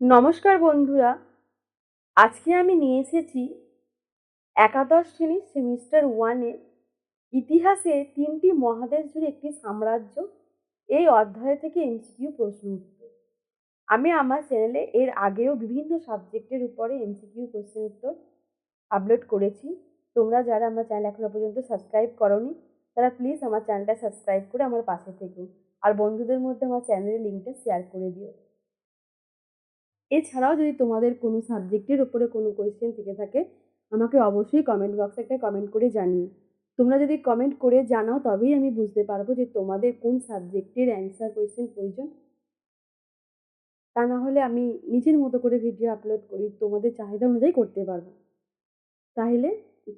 নমস্কার বন্ধুরা। আজকে আমি নিয়ে এসেছি একাদশ শ্রেণির সেমিস্টার ওয়ানে ইতিহাসে তিনটি মহাদেশ জুড়ে একটি সাম্রাজ্য। এই অধ্যায় থেকে এমসিকিউ প্রশ্ন উত্তর। আমি আমার চ্যানেলে এর আগেও বিভিন্ন সাবজেক্টের উপরে এমসিকিউ কোশ্চেন উত্তর আপলোড করেছি। তোমরা যারা আমার চ্যানেল এখনও পর্যন্ত সাবস্ক্রাইব করনি, তারা প্লিজ আমার চ্যানেলটা সাবস্ক্রাইব করে আমার পাশে থেকো। আর বন্ধুদের মধ্যে আমার চ্যানেলের লিঙ্কটা শেয়ার করে দিও। এছাড়াও যদি তোমাদের কোনো সাবজেক্টের উপরে কোনো কোয়েশ্চেন থেকে থাকে, আমাকে অবশ্যই কমেন্ট বক্সে একটা কমেন্ট করে জানিও। তোমরা যদি কমেন্ট করে জানাও, তবেই আমি বুঝতে পারব যে তোমাদের কোন সাবজেক্টের অ্যান্সার কোয়েশ্চেন প্রয়োজন। তা না হলে আমি নিজের মতো করে ভিডিও আপলোড করি, তোমাদের চাহিদা অনুযায়ী করতে পারব। তাহলে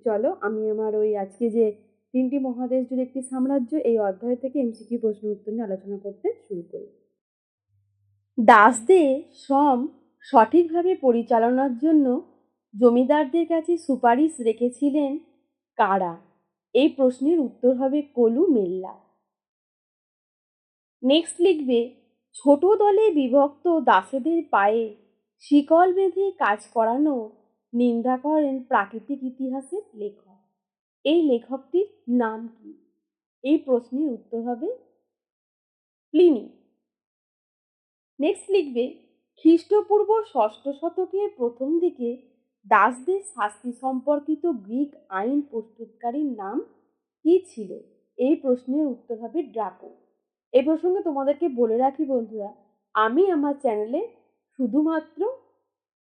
চলো, আমি আমার ওই আজকে যে তিনটি মহাদেশ জুড়ে একটি সাম্রাজ্য, এই অধ্যায় থেকে এমসিকিউ প্রশ্ন উত্তর নিয়ে আলোচনা করতে শুরু করি। দাস দাসদের শ্রম সঠিকভাবে পরিচালনার জন্য জমিদারদের কাছে সুপারিশ রেখেছিলেন কারা? এই প্রশ্নের উত্তর হবে কলু মেল্লা। নেক্সট লিখবে, ছোট দলে বিভক্ত দাসেদের পায়ে শিকল বেঁধে কাজ করানো নিন্দা করেন প্রাকৃতিক ইতিহাসের লেখক। এই লেখকটির নাম কি? এই প্রশ্নের উত্তর হবে প্লিনি। নেক্সট লিখবে খ্রিস্টপূর্ব ষষ্ঠ শতকের প্রথম দিকে দাসদের শাস্তি সম্পর্কিত গ্রিক আইন প্রস্তুতকারীর নাম কি ছিল? এই প্রশ্নের উত্তর হবে ড্রাকো। এই প্রসঙ্গে তোমাদেরকে বলে রাখি বন্ধুরা, আমি আমার চ্যানেলে শুধুমাত্র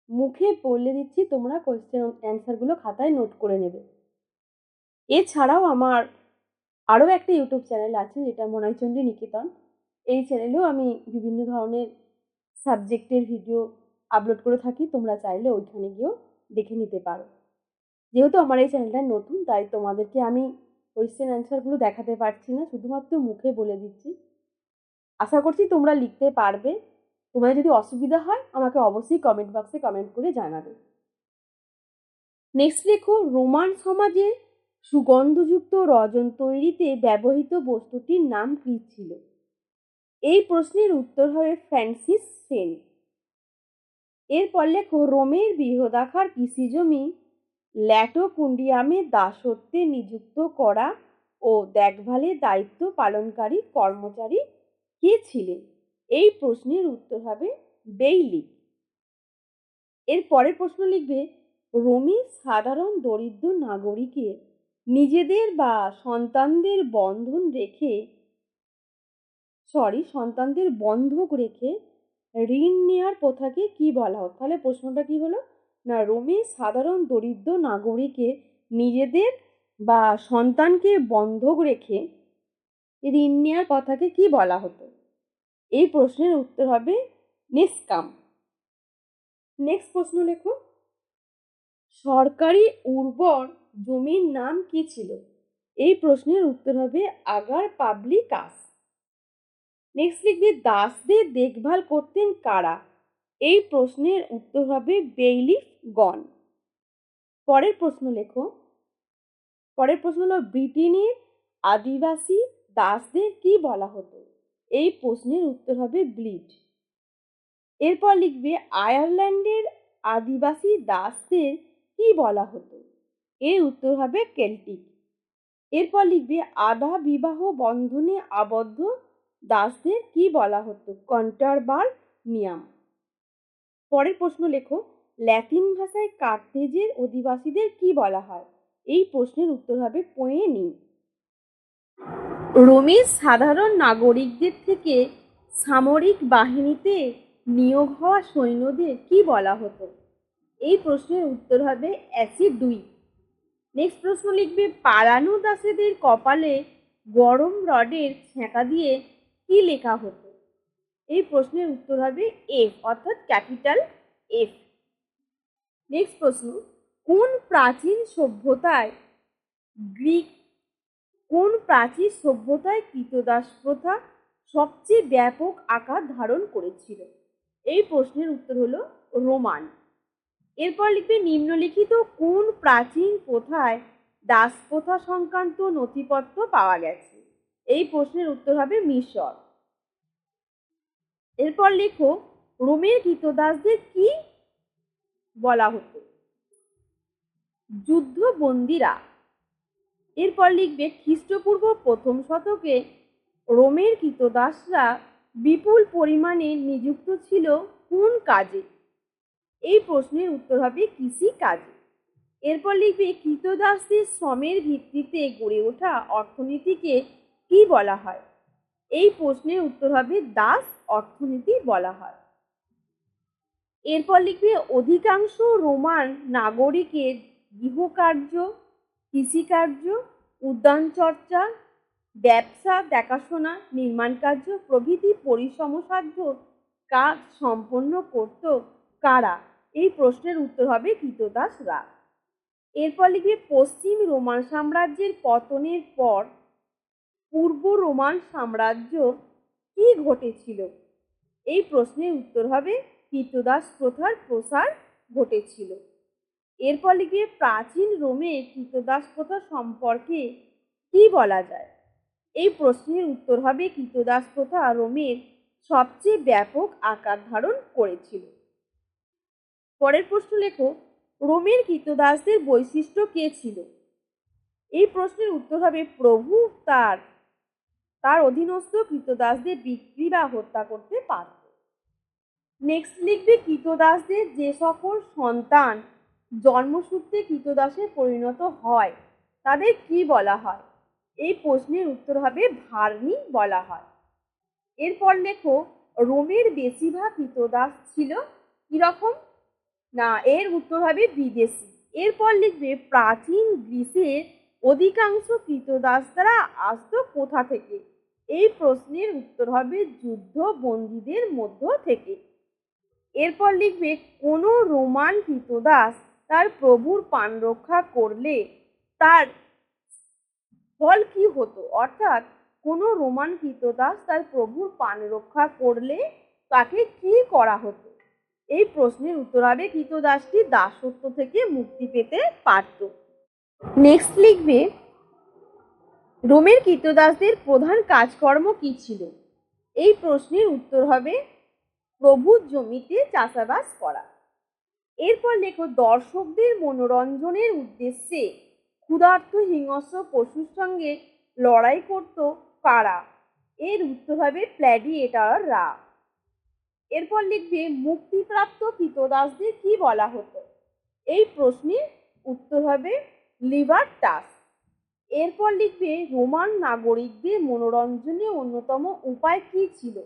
মুখে বলে দিচ্ছি, তোমরা কোয়েশ্চেন অ্যান্সারগুলো খাতায় নোট করে নেবে। এছাড়াও আমার আরও একটা ইউটিউব চ্যানেল আছে, যেটা মনাইচন্ডী নিকেতন। এই চ্যানেলেও আমি বিভিন্ন ধরনের সাবজেক্টের ভিডিও আপলোড করে থাকি, তোমরা চাইলে ওইখানে গিয়েও দেখে নিতে পারো। যেহেতু আমার এই চ্যানেলটা নতুন, তাই তোমাদেরকে আমি কোয়েশ্চেন অ্যান্সারগুলো দেখাতে পারছি না, শুধুমাত্র মুখে বলে দিচ্ছি। আশা করছি তোমরা লিখতে পারবে। তোমাদের যদি অসুবিধা হয়, আমাকে অবশ্যই কমেন্ট বক্সে কমেন্ট করে জানাবে। নেক্সট লেখো, রোমান সমাজে সুগন্ধযুক্ত রজন তৈরিতে ব্যবহৃত বস্তুটির নাম কী ছিল? এই প্রশ্নের উত্তর হবে ফ্রান্সিস সেন। এরপর লেখো, রোমের বৃহদাকার কৃষিজমি ল্যাটোকুন্ডিয়ামে দাসত্বে নিযুক্ত করা ও দেখভালের দায়িত্ব পালনকারী কর্মচারী কে ছিলেন? এই প্রশ্নের উত্তর হবে বেইলি। এর পরের প্রশ্ন লিখবে, রোমি সাধারণ দরিদ্র নাগরিকের নিজেদের বা সন্তানদের বন্ধন রেখে সরি সন্তানদের বন্ধক রেখে ঋণ নেওয়ার প্রথাকে কি বলা হতো তাহলে প্রশ্নটা কি হলো? না, রোমে সাধারণ দরিদ্র নাগরিকের নিজেদের বা সন্তানকে বন্ধক রেখে ঋণ নেওয়ার কথাকে কি বলা হতো? এই প্রশ্নের উত্তর হবে নিষ্কাম নেক্সট প্রশ্ন লেখো। সরকারি উর্বর জমির নাম কি ছিল? এই প্রশ্নের উত্তর হবে আগার পাবলিক পাবলিকাস। নেক্সট লিখবে, দাসদের দেখভাল করতেন কারা? এই প্রশ্নের উত্তর হবে বেইলিফ গণ পরের প্রশ্ন লেখো। পরের প্রশ্ন হলো, ব্রিটেনের আদিবাসী দাসদের কি বলা হতো? এই প্রশ্নের উত্তর হবে ব্লিড। এরপর লিখবে, আয়ারল্যান্ডের আদিবাসী দাসদের কি বলা হতো? এর উত্তর হবে কেল্টিক। এরপর লিখবে, আধা বিবাহ বন্ধনে আবদ্ধ দাসদের কি বলা হতো? কন্টারবার নিয়াম। পরের প্রশ্ন লেখো, ল্যাটিন ভাষায় কার্তেজের অধিবাসীদের কি বলা হয়? এই প্রশ্নের উত্তর হবে পোয়েনি। রোমের সাধারণ নাগরিকদের থেকে সামরিক বাহিনীতে নিয়োগ হওয়া সৈন্যদের কি বলা হতো? এই প্রশ্নের উত্তর হবে অ্যাসিড দুই নেক্সট প্রশ্ন লিখবে, পালানো দাসেদের কপালে গরম রডের ছ্যাঁকা দিয়ে কি লেখা হতো? এই প্রশ্নের উত্তর হবে এফ অর্থাৎ ক্যাপিটাল এফ নেক্সট প্রশ্ন, কোন প্রাচীন সভ্যতায় গ্রিক, কোন প্রাচীন সভ্যতায় কৃতদাস প্রথা সবচেয়ে ব্যাপক আকার ধারণ করেছিল? এই প্রশ্নের উত্তর হলো রোমান। এরপর লিখবে, নিম্নলিখিত কোন প্রাচীন প্রথায় দাস প্রথা সংক্রান্ত নথিপত্র পাওয়া গেছে? এই প্রশ্নের উত্তর হবে মিশর। এরপর লেখো, রোমের কৃতদাসদের কি বলা হতো? যুদ্ধবন্দীরা। এরপর লিখবে, খ্রিস্টপূর্ব প্রথম শতকে রোমের কৃতদাসরা বিপুল পরিমাণে নিযুক্ত ছিল কোন কাজে? এই প্রশ্নের উত্তর হবে কৃষি কাজে। এরপর লিখবে কৃতদাসদের শ্রমের ভিত্তিতে গড়ে ওঠা অর্থনীতিকে কি বলা হয়? এই প্রশ্নের উত্তর হবে দাস অর্থনীতি বলা হয়। এরপর লিখবে, অধিকাংশ রোমান নাগরিকের গৃহকার্য, কৃষিকার্য, উদ্যান চর্চা, ব্যবসা, দেখাশোনা, নির্মাণ কার্য, প্রভৃতি পরিসমসাধ্য কাজ সম্পন্ন করত কারা? এই প্রশ্নের উত্তর হবে কৃতদাসরা এরপর লিখবে, পশ্চিম রোমান সাম্রাজ্যের পতনের পর পূর্ব রোমান সাম্রাজ্য কি ঘটেছিল? এই প্রশ্নের উত্তর হবে কৃতদাস প্রথার প্রসার ঘটেছিল। এর ফলে গিয়ে প্রাচীন রোমে কৃতদাস প্রথা সম্পর্কে কি বলা যায়? এই প্রশ্নের উত্তর হবে কৃতদাস প্রথা রোমের সবচেয়ে ব্যাপক আকার ধারণ করেছিল। পরের প্রশ্ন লেখো, রোমের কৃতদাসদের বৈশিষ্ট্য কে ছিল? এই প্রশ্নের উত্তর হবে প্রভু তার তার অধীনস্থ কৃতদাসদের বিক্রি বা হত্যা করতে পারত। নেক্সট লিখবে কৃতদাসদের যে সকল সন্তান জন্মসূত্রে কৃতদাসে পরিণত হয়, তাদের কি বলা হয়? এই প্রশ্নের উত্তর হবে ভার্নি বলা হয়। এরপর লেখো, রোমের বেশিরভাগ কৃতদাস ছিল কীরকম? না, এর উত্তর হবে বিদেশি। এরপর লিখবে প্রাচীন গ্রিসের অধিকাংশ কৃতদাসরা আসতো কোথা থেকে? এই প্রশ্নের উত্তর হবে যুদ্ধ বন্দীদের মধ্য থেকে। এরপর লিখবে, কোনো রোমান কৃতদাস তার প্রভুর পান রক্ষা করলে তার ফল কি হতো? অর্থাৎ, কোনো রোমান কৃতদাস তার প্রভুর পান রক্ষা করলে তাকে কি করা হতো? এই প্রশ্নের উত্তর হবে কৃতদাসটি দাসত্ব থেকে মুক্তি পেতে পারত। নেক্সট লিখবে, রোমের কীর্তদাসদের প্রধান কাজকর্ম কি ছিল? এই প্রশ্নের উত্তর হবে প্রভুর জমিতে চাষাবাস করা। এরপর লেখো, দর্শকদের মনোরঞ্জনের উদ্দেশ্যে ক্ষুধার্ত হিংস্র পশুর সঙ্গে লড়াই করত কারা? এর উত্তর হবে প্ল্যাডিয়েটাররা এরপর লিখবে, মুক্তিপ্রাপ্ত কৃতদাসদের কি বলা হতো? এই প্রশ্নের উত্তর হবে লিভার টাস এরপর লিখবে, রোমান নাগরিকদের মনোরঞ্জনের অন্যতম উপায় কি ছিল?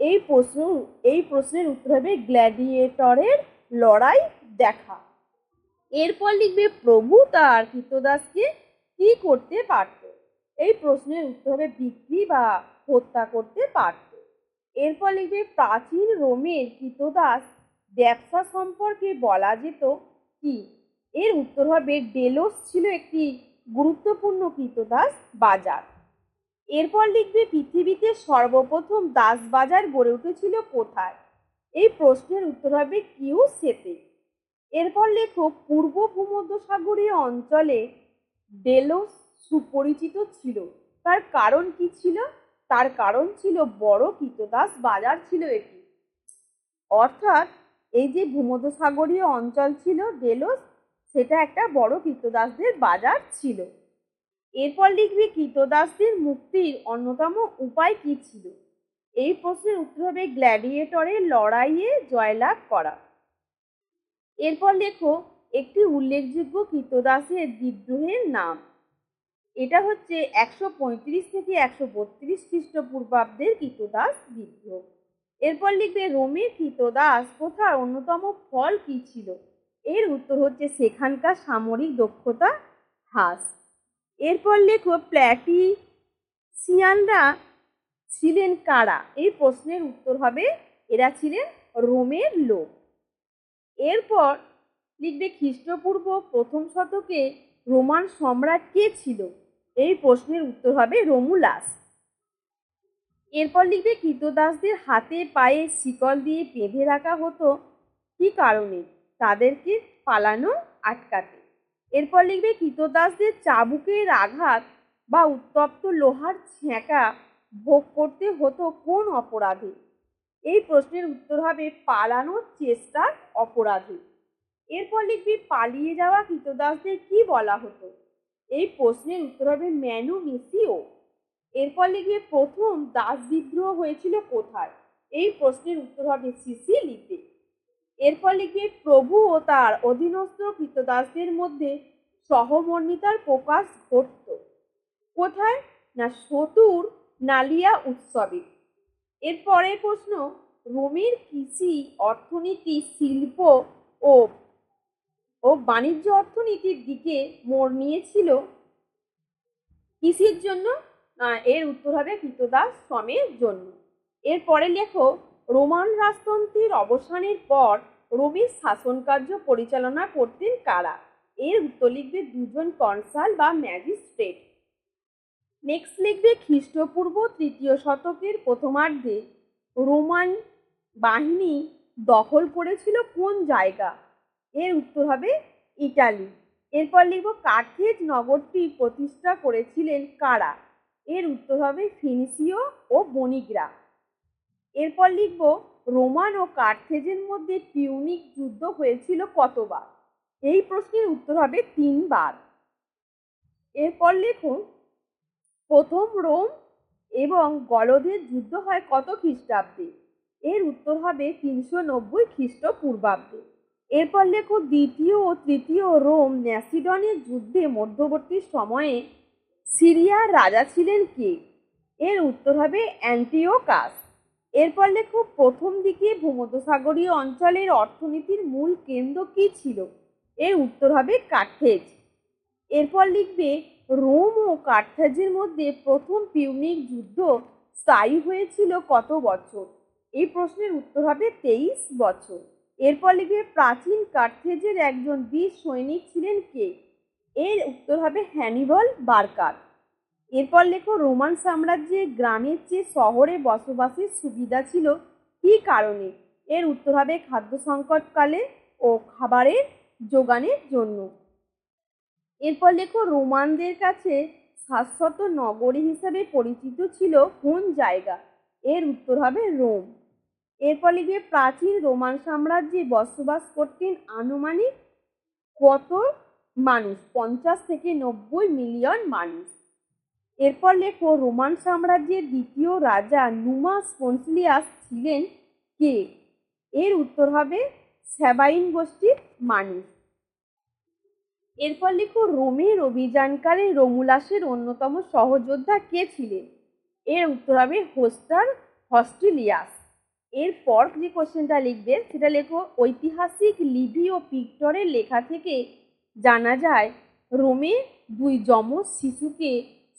এই প্রশ্ন, এই প্রশ্নের উত্তর হবে, গ্ল্যাডিয়েটরের লড়াই দেখা। এরপর লিখবে, প্রভু তার কৃতদাসকে কি করতে পারত? এই প্রশ্নের উত্তর হবে, বিক্রি বা হত্যা করতে পারত। এরপর লিখবে, প্রাচীন রোমের কৃতদাস ব্যবসা সম্পর্কে বলা যেত কি? এর উত্তর হবে ডেলোস ছিল একটি গুরুত্বপূর্ণ কৃতদাস বাজার। এরপর লিখবে পৃথিবীতে সর্বপ্রথম দাস বাজার গড়ে উঠেছিল কোথায়? এই প্রশ্নের উত্তর হবে কিউ সেতে এরপর লেখো, পূর্ব ভূমধ্যসাগরীয় অঞ্চলে ডেলোস সুপরিচিত ছিল। তার কারণ কি ছিল? তার কারণ ছিল বড় কৃতদাস বাজার ছিল এটি। অর্থাৎ এই যে ভূমধ্যসাগরীয় অঞ্চল ছিল ডেলোস সেটা একটা বড় কৃতদাসদের বাজার ছিল। এরপর লিখবি কৃতদাসদের মুক্তির অন্যতম উপায় কি ছিল? এই প্রশ্নের উত্তর হবে, গ্ল্যাডিয়েটরের লড়াইয়ে জয়লাভ করা। এরপর লেখো, একটি উল্লেখযোগ্য কৃতদাসের বিদ্রোহের নাম। এটা হচ্ছে একশো পঁয়ত্রিশ থেকে একশো বত্রিশ খ্রিস্টপূর্বাব্দের কৃতদাস বিদ্রোহ। এরপর লিখবে, রোমের কৃতদাস প্রথার অন্যতম ফল কি ছিল? এর উত্তর হচ্ছে সেখানকার সামরিক দক্ষতা হ্রাস। এরপর লেখো প্ল্যাটিসিয়ানরা ছিলেন কারা? এই প্রশ্নের উত্তর হবে, এরা ছিলেন রোমের লোক। এরপর লিখবে, খ্রিস্টপূর্ব প্রথম শতকে রোমান সম্রাট কে ছিল? এই প্রশ্নের উত্তর হবে রোমুলাস। এরপর লিখবে, কৃতদাসদের হাতে পায়ে শিকল দিয়ে বেঁধে রাখা হতো, কি কারণে? তাদেরকে পালানো, আটকাতে। এরপর লিখবে কৃতদাসদের চাবুকের আঘাত বা উত্তপ্ত লোহার ছ্যাঁকা ভোগ করতে হতো কোন অপরাধে? এই প্রশ্নের উত্তর হবে, পালানোর চেষ্টার অপরাধী। এরপর লিখবি, পালিয়ে যাওয়া কৃতদাসদের কি বলা হতো? এই প্রশ্নের উত্তর হবে, ম্যানু মিসিও। এরপর লিখবে, প্রথম দাস বিদ্রোহ হয়েছিল কোথায়? এই প্রশ্নের উত্তর হবে, সিসিলিতে। এরপর লিখবে প্রভু ও তার অধীনস্থ কৃতদাসদের মধ্যে সহমর্মিতার প্রকাশ ঘটত? কোথায়? না সতুর নালিয়া উৎসবে। এর পরের প্রশ্ন, রোমের কৃষি অর্থনীতি, শিল্প ও ও বাণিজ্য অর্থনীতির দিকে মোড় নিয়েছিল? কৃষির জন্য? এর উত্তর হবে কৃতদাস শ্রমের জন্য। এরপরে লেখো, রোমান রাজতন্ত্রের অবসানের পর রোমের শাসন কার্য পরিচালনা করতেন কারা? এর উত্তর লিখবে দুজন কনসাল বা ম্যাজিস্ট্রেট। নেক্সট লিখবে খ্রিস্টপূর্ব তৃতীয় শতকের প্রথমার্ধে রোমান বাহিনী দখল করেছিল কোন জায়গা? এর উত্তর হবে ইটালি। এরপর লিখব কার্থেজ নগরটি প্রতিষ্ঠা করেছিলেন কারা? এর উত্তর হবে ফিনিসীয় ও বণিকরা এরপর লিখব রোমান ও কার্থেজের মধ্যে পিউনিক যুদ্ধ হয়েছিল কতবার? এই প্রশ্নের উত্তর হবে তিনবার। এরপর লেখো প্রথম রোম এবং গলদের যুদ্ধ হয় কত খ্রিস্টাব্দে? এর উত্তর হবে তিনশো নব্বই খ্রিস্টপূর্বাব্দে। এরপর লেখো দ্বিতীয় ও তৃতীয় রোম ন্যাসিডনের যুদ্ধে মধ্যবর্তী সময়ে সিরিয়ার রাজা ছিলেন কে? এর উত্তর হবে অ্যান্টিওকাস। এরপর লেখো প্রথম দিকে ভূমধ্যসাগরীয় অঞ্চলের অর্থনীতির মূল কেন্দ্র কী ছিল? এর উত্তর হবে কার্থেজ। এরপর লিখবে, রোম ও কার্থেজের মধ্যে প্রথম পিউনিক যুদ্ধ স্থায়ী হয়েছিল কত বছর? এই প্রশ্নের উত্তর হবে তেইশ বছর। এরপর লিখবে, প্রাচীন কার্থেজের একজন বীর সৈনিক ছিলেন কে? এর উত্তর হবে হ্যানিবল বার্কার। এরপর লেখো, রোমান সাম্রাজ্যে গ্রামের চেয়ে শহরে বসবাসের সুবিধা ছিল কী কারণে? এর উত্তর হবে খাদ্য সংকটকালে ও খাবারের যোগানের জন্য। এরপর লেখো, রোমানদের কাছে শাশ্বত নগরী হিসাবে পরিচিত ছিল কোন জায়গা? এর উত্তর হবে রোম। এরপর লিখবে, প্রাচীন রোমান সাম্রাজ্যে বসবাস করতেন আনুমানিক কত মানুষ? পঞ্চাশ থেকে নব্বই মিলিয়ন মানুষ। এরপর লেখো, রোমান সাম্রাজ্যের দ্বিতীয় রাজা নুমাস পন্সলিয়াস ছিলেন কে? এর উত্তর হবে স্যাবাইন গোষ্ঠীর মানুষ এরপর লেখো, রোমের অভিযানকারী রোমুলাসের অন্যতম সহযোদ্ধা কে ছিলেন? এর উত্তর হবে হোস্টার হস্টিলিয়াস। এরপর যে কোশ্চেনটা লিখবে, সেটা লেখো, ঐতিহাসিক লিভি ও পিক্টরের লেখা থেকে জানা যায়, রোমে দুই যমজ শিশুকে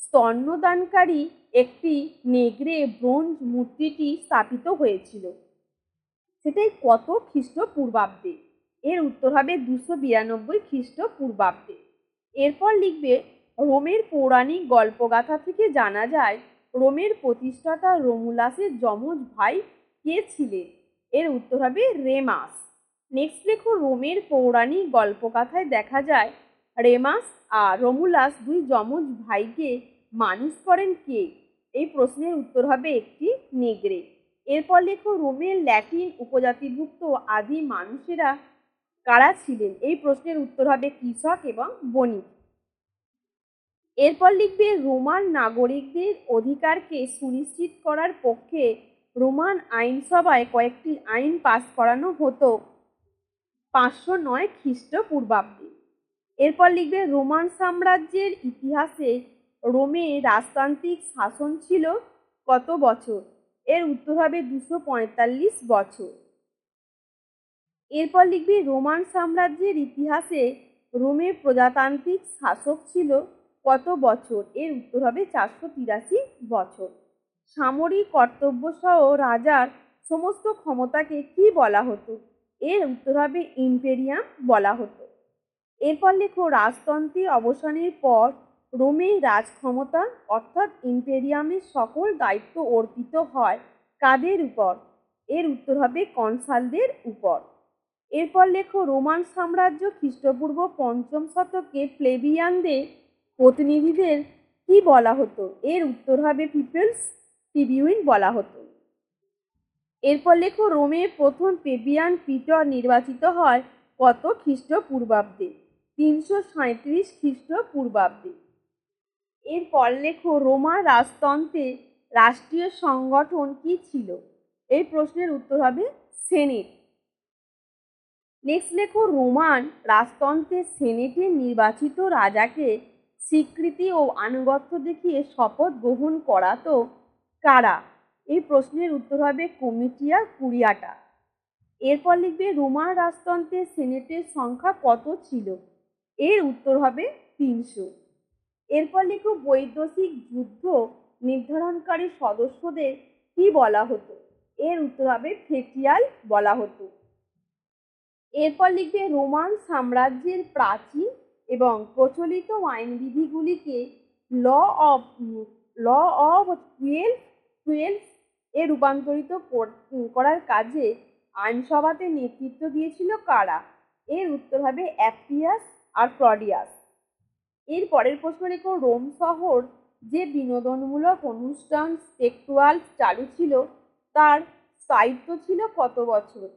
স্তন্যদানকারী একটি নেগড়ে ব্রোঞ্জ মূর্তিটি স্থাপিত হয়েছিল। সেটাই কত খ্রিস্টপূর্বাব্দে? এর উত্তর হবে দুশো বিরানব্বই খ্রিস্টপূর্বাব্দে। এরপর লিখবে, রোমের পৌরাণিক গল্পগাথা থেকে জানা যায়, রোমের প্রতিষ্ঠাতা রোমুলাসের যমজ ভাই কে ছিলেন? এর উত্তর হবে রেমাস। নেক্সট লেখো, রোমের পৌরাণিক গল্পগাথায় দেখা যায়, রেমাস আর রোমুলাস দুই যমজ ভাইকে মানুষ করেন কে? এই প্রশ্নের উত্তর হবে একটি নেগড়ে। এরপর লেখো, রোমের, ল্যাটিন উপজাতিভুক্ত আদি মানুষেরা কারা ছিলেন? এই প্রশ্নের উত্তর হবে কৃষক এবং বণিক। এরপর লিখবে, রোমান নাগরিকদের অধিকারকে সুনিশ্চিত করার পক্ষে রোমান আইনসভায় কয়েকটি আইন পাস করানো হতো পাঁচশো নয় খ্রিস্টপূর্বাব্দে। এরপর লিখবে, রোমান সাম্রাজ্যের ইতিহাসে রোমে রাজতান্ত্রিক শাসন ছিল কত বছর? এর উত্তর হবে দুশো পঁয়তাল্লিশ বছর। এরপর লিখবে, রোমান সাম্রাজ্যের ইতিহাসে রোমে প্রজাতান্ত্রিক শাসক ছিল কত বছর? এর উত্তর হবে চারশো তিরাশি বছর। সামরিক কর্তব্য সহ রাজার সমস্ত ক্ষমতাকে কি বলা হতো? এর উত্তর হবে ইম্পেরিয়াম বলা হতো। এরপর লেখো, রাজতন্ত্রের অবসানের পর রোমে রাজক্ষমতা অর্থাৎ ইম্পেরিয়ামের সকল দায়িত্ব অর্পিত হয় কাদের উপর? এর উত্তর হবে কনসালদের উপর। এরপর লেখো, রোমান সাম্রাজ্য খ্রিস্টপূর্ব পঞ্চম শতকে প্লেবিয়ানদের প্রতিনিধিদের কি বলা হতো? এর উত্তর হবে পিপলস, ট্রিবিউন বলা হতো। এরপর লেখো, রোমে প্রথম পেবিয়ান পিটর নির্বাচিত হয় কত খ্রিস্টপূর্বাব্দে? তিনশো সাঁত্রিশ খ্রিস্টপূর্বাব্দে। এরপর লেখো রোমা রাজতন্ত্রে রাষ্ট্রীয় সংগঠন কি ছিল? এই প্রশ্নের উত্তর হবে সেনেট। নেক্সট লেখো, রোমান রাজতন্ত্রে সেনেটের নির্বাচিত রাজাকে স্বীকৃতি ও আনুগত্য দেখিয়ে শপথ গ্রহণ করাতো কারা? এই প্রশ্নের উত্তর হবে কমিটিয়া কুরিয়াটা। এরপর লিখবে, রোমান রাজতন্ত্রে সেনেটের সংখ্যা কত ছিল? এর উত্তর হবে তিনশো। এরপর লিখো বৈদেশিক যুদ্ধ নির্ধারণকারী সদস্যদের কি বলা হতো? এর উত্তর হবে ফেটিয়াল বলা হতো। এরপর লিখবে, রোমান সাম্রাজ্যের প্রাচীন এবং প্রচলিত আইনবিধিগুলিকে law of law of twelve twelve এ রূপান্তরিত করার কাজে আইনসভাতে নেতৃত্ব দিয়েছিল কারা? এর উত্তর হবে অ্যাপিয়াস আর ক্লডিয়াস। এর পরের প্রশ্ন রেখো, রোম শহর যে বিনোদনমূলক অনুষ্ঠান স্পেকট্রুয়াল চালু ছিল, তার স্থায়িত্ব ছিল কত বছর?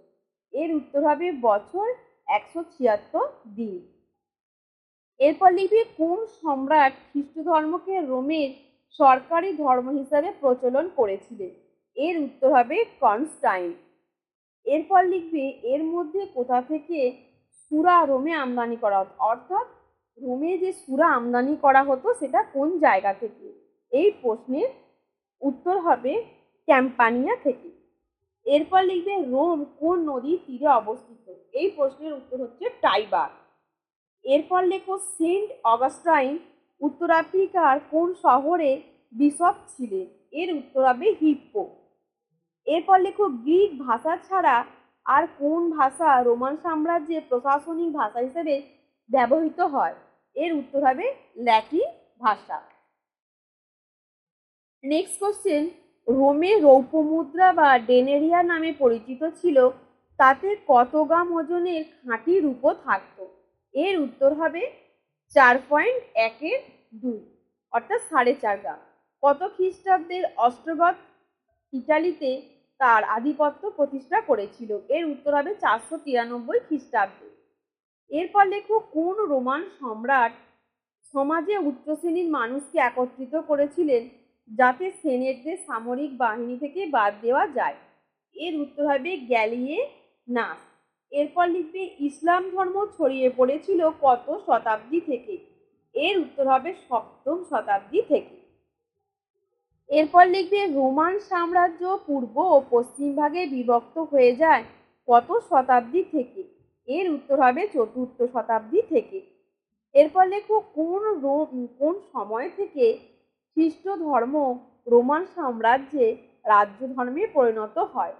এর উত্তর হবে বছর একশো ছিয়াত্তর দিন। এরপর লিখবে, কোন সম্রাট খ্রিস্ট ধর্মকে রোমের সরকারি ধর্ম হিসাবে প্রচলন করেছিলেন? এর উত্তর হবে কনস্টাইন। এরপর লিখবে, এর মধ্যে কোথা থেকে সুরা রোমে আমদানি করা অর্থাৎ রোমে যে সুরা আমদানি করা হতো, সেটা কোন জায়গা থেকে? এই প্রশ্নের উত্তর হবে ক্যাম্পানিয়া থেকে। এরপর লিখবে রোম কোন নদীর তীরে অবস্থিত? এই প্রশ্নের উত্তর হচ্ছে টাইবার। এরপর লেখো সেন্ট অগাস্টাইন, উত্তর আফ্রিকার কোন শহরে বিশপ ছিলেন? এর উত্তর হবে হিপ্পো। এরপর লেখো গ্রিক ভাষা ছাড়া আর কোন ভাষা রোমান সাম্রাজ্যের প্রশাসনিক ভাষা হিসেবে ব্যবহৃত হয়? এর উত্তর হবে ল্যাটিন ভাষা। নেক্সট কোশ্চেন রোমে রৌপ্য মুদ্রা বা ডেনেরিয়া নামে পরিচিত ছিল, তাতে কত গ্রাম ওজনের খাঁটি রূপো থাকতো? এর উত্তর হবে চার পয়েন্ট একের দুই, অর্থাৎ সাড়ে চার গ্রাম। কত খ্রিস্টাব্দের অষ্টগত ইটালিতে তার আধিপত্য প্রতিষ্ঠা করেছিল? এর উত্তর হবে চারশো তিরানব্বই খ্রিস্টাব্দে। এরপর লেখো, কোন রোমান সম্রাট সমাজে উচ্চ শ্রেণির মানুষকে একত্রিত করেছিলেন যাতে সেনেটদের সামরিক বাহিনী থেকে বাদ দেওয়া যায়? এর উত্তর হবে গ্যালিয়ে নাস। এরপর লিখবে, ইসলাম ধর্ম ছড়িয়ে পড়েছিল কত শতাব্দী থেকে? এর উত্তর হবে, সপ্তম শতাব্দী থেকে। এরপর লিখবে, রোমান সাম্রাজ্য পূর্ব ও পশ্চিম ভাগে বিভক্ত হয়ে যায় কত শতাব্দী থেকে? এর উত্তর হবে চতুর্থ শতাব্দী থেকে। এরপর লেখো, কোন রোম কোন সময় থেকে খ্রিস্ট ধর্ম রোমান সাম্রাজ্যে রাজ্য ধর্মে পরিণত হয়?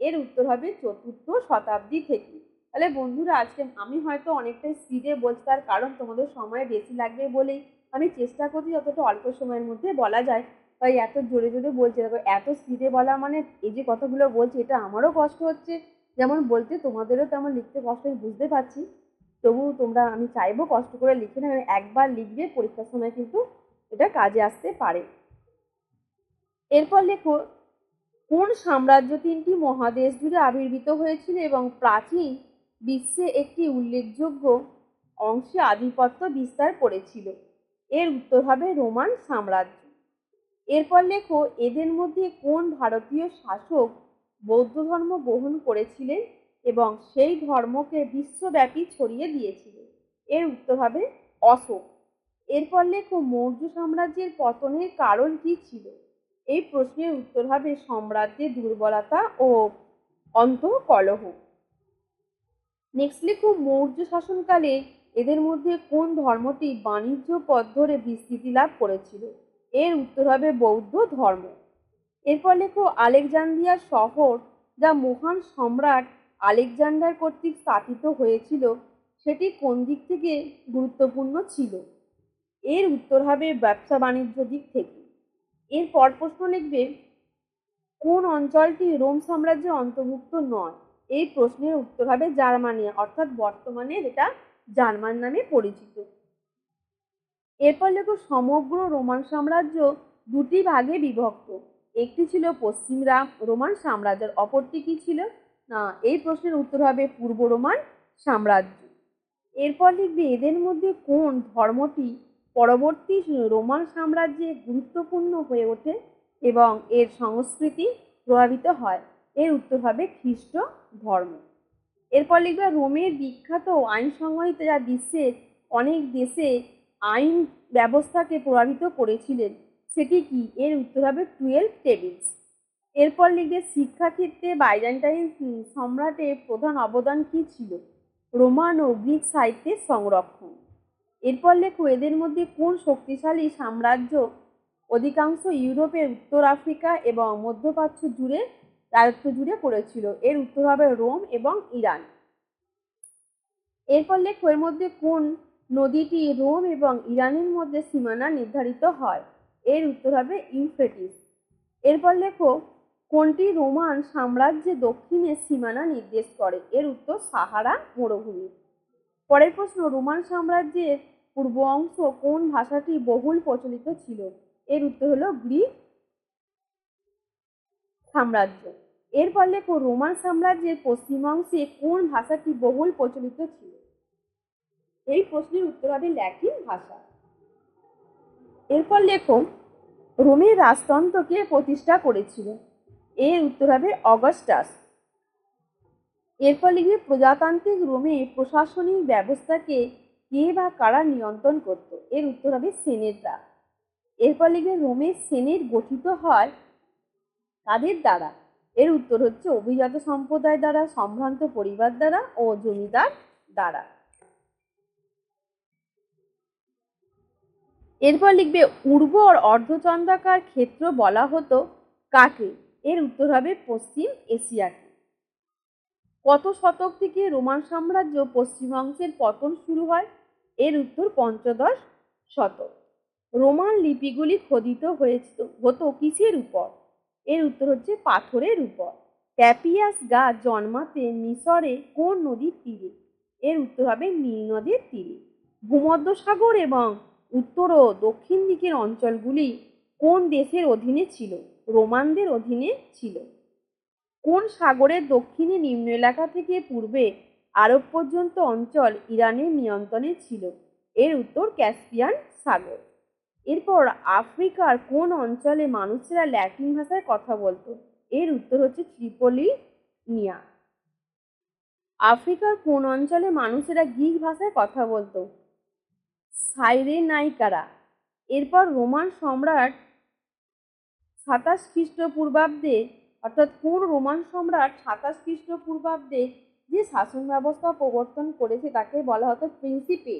এর উত্তর হবে চতুর্থ শতাব্দী থেকে। তাহলে বন্ধুরা, আজকে আমি হয়তো অনেকটা স্পিডে বলছি, তার কারণ তোমাদের সময় বেশি লাগবে বলেই আমি চেষ্টা করছি যতটা অল্প সময়ের মধ্যে বলা যায়। তাই এত জোরে জোরে বলছি, দেখো, এত স্পিডে বলা মানে এই যে কথাগুলো বলছি, এটা আমারও কষ্ট হচ্ছে। যেমন বলতে তোমাদেরও তেমন লিখতে কষ্ট, আমি বুঝতে পারছি। তবু তোমরা, আমি চাইব কষ্ট করে লিখে না, একবার লিখবে পরীক্ষার সময় কিন্তু এটা কাজে আসতে পারে। এরপর লেখো, কোন সাম্রাজ্য তিনটি মহাদেশ জুড়ে আবির্ভূত হয়েছিল এবং প্রাচীন বিশ্বে একটি উল্লেখযোগ্য অংশে আধিপত্য বিস্তার করেছিল? এর উত্তর হবে রোমান সাম্রাজ্য। এরপর লেখো, এদের মধ্যে কোন ভারতীয় শাসক বৌদ্ধ ধর্ম গ্রহণ করেছিলেন এবং সেই ধর্মকে বিশ্বব্যাপী ছড়িয়ে দিয়েছিলেন। এর উত্তর হবে অশোক। এরপর লেখো মৌর্য সাম্রাজ্যের পতনের কারণ কি ছিল? এই প্রশ্নের উত্তর হবে সাম্রাজ্যের দুর্বলতা ও অন্তঃকলহ নেক্সট লেখো মৌর্য শাসনকালে এদের মধ্যে কোন ধর্মটি বাণিজ্য পথ ধরে বিস্তৃতি লাভ করেছিল? এর উত্তর হবে বৌদ্ধ ধর্ম। এরপর লেখো আলেকজান্দ্রিয়ার শহর, যা মহান সম্রাট আলেকজান্ডার কর্তৃক স্থাপিত হয়েছিল, সেটি কোন দিক থেকে গুরুত্বপূর্ণ ছিল? এর উত্তর হবে ব্যবসা বাণিজ্য দিক থেকে। এরপর প্রশ্ন লিখবে, কোন অঞ্চলটি রোম সাম্রাজ্যের অন্তর্ভুক্ত নয়? এই প্রশ্নের উত্তর হবে জার্মানিয়া অর্থাৎ বর্তমানে এটা জার্মান নামে পরিচিত। এরপর লেখো সমগ্র রোমান সাম্রাজ্য দুটি ভাগে বিভক্ত। একটি ছিল পশ্চিম রাম রোমান সাম্রাজ্যের, অপরটি কি ছিল? না, এই প্রশ্নের উত্তর হবে পূর্ব রোমান সাম্রাজ্য। এরপর লিখবে এদের মধ্যে কোন ধর্মটি পরবর্তী রোমান সাম্রাজ্যে গুরুত্বপূর্ণ হয়ে ওঠে এবং এর সংস্কৃতি প্রভাবিত হয়? এর উত্তর হবে খ্রিস্ট ধর্ম। এরপর লিখবে রোমের বিখ্যাত আইন সংহিতা যা বিশ্বের অনেক দেশে আইন ব্যবস্থাকে প্রভাবিত করেছিলেন। সেটি কি? এর উত্তর হবে টুয়েলভ টেবিলস এরপর লিখবে শিক্ষাক্ষেত্রে বাইজেন্টাইন সম্রাটের প্রধান অবদান কী ছিল? রোমান ও গ্রিক সাহিত্যের সংরক্ষণ। এরপর লেখো, এদের মধ্যে কোন শক্তিশালী সাম্রাজ্য অধিকাংশ ইউরোপের উত্তর আফ্রিকা এবং মধ্যপ্রাচ্য জুড়ে রাজত্ব জুড়ে করেছিল? এর উত্তর হবে রোম এবং ইরান। এরপর লেখো, এর মধ্যে কোন নদীটি রোম এবং ইরানের মধ্যে সীমানা নির্ধারিত হয়? এর উত্তর হবে ইউফ্রেটিস। এরপর লেখো, কোনটি রোমান সাম্রাজ্যে দক্ষিণে সীমানা নির্দেশ করে? এর উত্তর, সাহারা মরুভূমি। পরের প্রশ্ন, রোমান সাম্রাজ্যের পূর্ব অংশ কোন ভাষাটি বহুল প্রচলিত ছিল? এর উত্তর হলো গ্রিক সাম্রাজ্য। এরপর লেখো, রোমান সাম্রাজ্যের পশ্চিম অংশে কোন ভাষাটি বহুল প্রচলিত ছিল? এই প্রশ্নের উত্তর হবে ল্যাটিন ভাষা। এরপর লেখো রোমের রাজতন্ত্রকে প্রতিষ্ঠা করেছিল। এর উত্তর হবে অগাস্টাস। এরপর লিখবে, প্রজাতান্ত্রিক রোমে প্রশাসনিক ব্যবস্থাকে কে বা কারা নিয়ন্ত্রণ করত? এর উত্তর হবে সেনেটরা। এরপর লিখবে রোমের সেনেট গঠিত হয় কাদের দ্বারা? এর উত্তর হচ্ছে অভিজাত সম্প্রদায় দ্বারা, সম্ভ্রান্ত পরিবার দ্বারা ও জমিদার দ্বারা। এরপর লিখবে উর্বর অর্ধচন্দ্রাকার ক্ষেত্র বলা হতো কাকে? এর উত্তর হবে পশ্চিম এশিয়াকে। কত শতক থেকে রোমান সাম্রাজ্য পশ্চিম অংশের পতন শুরু হয়? এর উত্তর পঞ্চদশ শতক। রোমান লিপিগুলি খোদিত হয়েছিল হতো কিসের উপর? এর উত্তর হচ্ছে পাথরের উপর। প্যাপিয়াস গাছ জন্মাতে মিশরে কোন নদীর তীরে? এর উত্তর হবে নীল নদীর তীরে। ভূমধ্যসাগর এবং উত্তর ও দক্ষিণ দিকের অঞ্চলগুলি কোন দেশের অধীনে ছিল? রোমানদের অধীনে ছিল। কোন সাগরের দক্ষিণে নিম্ন এলাকা থেকে পূর্বে আরব পর্যন্ত অঞ্চল ইরানের নিয়ন্ত্রণে ছিল? এর উত্তর ক্যাসপিয়ান সাগর। এরপর আফ্রিকার কোন অঞ্চলে মানুষেরা ল্যাটিন ভাষায় কথা বলতো? এর উত্তর হচ্ছে ত্রিপোলিনিয়া। আফ্রিকার কোন অঞ্চলে মানুষেরা গ্রিক ভাষায় কথা বলতো? সাইরেনাইকারা এরপর রোমান সম্রাট সাতাশ খ্রিস্টপূর্বাব্দে, অর্থাৎ কোন রোমান সম্রাট সাতাশ খ্রিস্টপূর্বাব্দে যে শাসন ব্যবস্থা প্রবর্তন করেছে তাকে বলা হতো প্রিন্সিপে।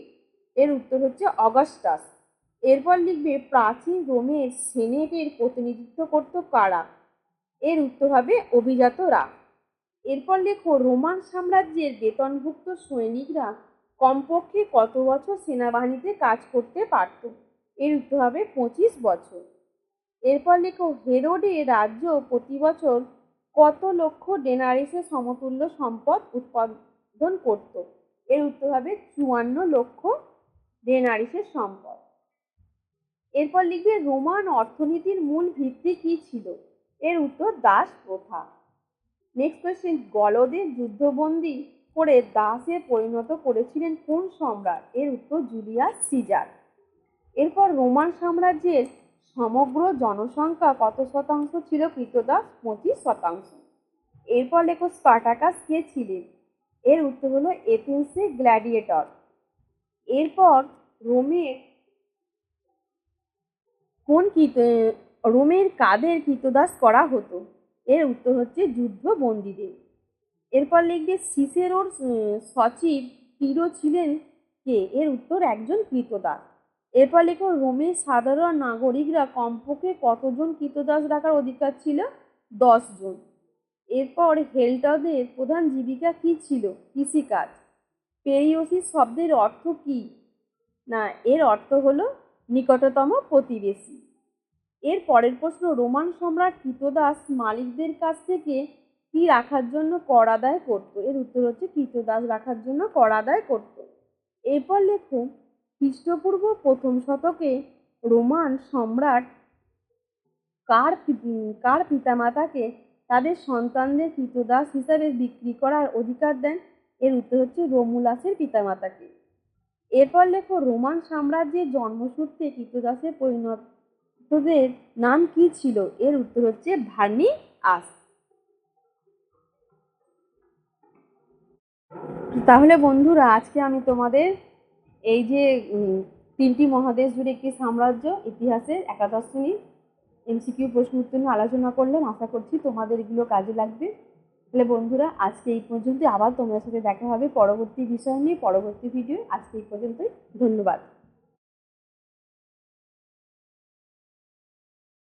এর উত্তর হচ্ছে অগাস্টাস। এরপর লিখবে, প্রাচীন রোমের সেনেটের প্রতিনিধিত্ব করত কারা? এর উত্তর হবে অভিজাতরা। এরপর লেখো, রোমান সাম্রাজ্যের বেতনভুক্ত সৈনিকরা কমপক্ষে কত বছর সেনাবাহিনীতে কাজ করতে পারত? এর উত্তর হবে পঁচিশ বছর। এরপর লেখো, হেরোডে রাজ্য প্রতি বছর কত লক্ষ ডেনারিসের সমতুল্য সম্পদ উৎপাদন করত? এর উত্তর হবে চুয়ান্ন লক্ষ ডেনারিসের সম্পদ। এরপর লিখবে, রোমান অর্থনীতির মূল ভিত্তি কি ছিল? এর উত্তর দাস প্রথা। নেক্সট কোয়েশ্চেন গলদের যুদ্ধবন্দী করে দাসে পরিণত করেছিলেন কোন সম্রাট? এর উত্তর জুলিয়াস সিজার। এরপর রোমান সাম্রাজ্যের সমগ্র জনসংখ্যা কত শতাংশ ছিল? কৃতদাস পঁচিশ শতাংশ। এরপর লেখো স্পার্টাকাস কে ছিলেন? এর উত্তর হলো এথেন্সে গ্ল্যাডিয়েটর। এরপর রোমের কোন কৃত, রোমের কাদের কৃতদাস করা হতো? এর উত্তর হচ্ছে যুদ্ধবন্দীদের। এরপর লিখবে সিসেরোর সচিব তীরো ছিলেন কে? এর উত্তর একজন কৃতদাস। এরপর লেখো, রোমের সাধারণ নাগরিকরা কমপক্ষে কতজন কৃতদাস রাখার অধিকার ছিল? দশ জন। এরপর হেল্টাদের প্রধান জীবিকা কি ছিল? কৃষিকাজ। পেরিওসিস শব্দের অর্থ কি? না, এর অর্থ হলো নিকটতম প্রতিবেশী। এর পরের প্রশ্ন, রোমান সম্রাট কৃতদাস মালিকদের কাছ থেকে কি রাখার জন্য কর আদায় করত? এর উত্তর হচ্ছে কৃতদাস রাখার জন্য কর আদায় করত। এরপর লেখো, খ্রিস্টপূর্ব প্রথম শতকে রোমান সম্রাট কার কার পিতামাতাকে তাদের সন্তানদের কৃতদাস হিসাবে বিক্রি করার অধিকার দেন? এর উত্তর হচ্ছে রোমুলাসের পিতামাতাকে। এরপর লেখো, রোমান সাম্রাজ্যের জন্মসূত্রে কৃতদাসে পরিণতদের নাম কি ছিল? এর উত্তর হচ্ছে ভার্নি আস তাহলে বন্ধুরা, আজকে আমি তোমাদের এই যে তিনটি মহাদেশ জুড়ে একটি সাম্রাজ্য, ইতিহাসের একাদশ শ্রেণির এমসিকিউ প্রশ্ন উত্তর নিয়ে আলোচনা করলাম। আশা করছি তোমাদের এগুলো কাজে লাগবে। তাহলে বন্ধুরা, আজকে এই পর্যন্ত আবার তোমাদের সাথে দেখা হবে পরবর্তী বিষয় নিয়ে, পরবর্তী ভিডিও আজকে এই পর্যন্তই। ধন্যবাদ।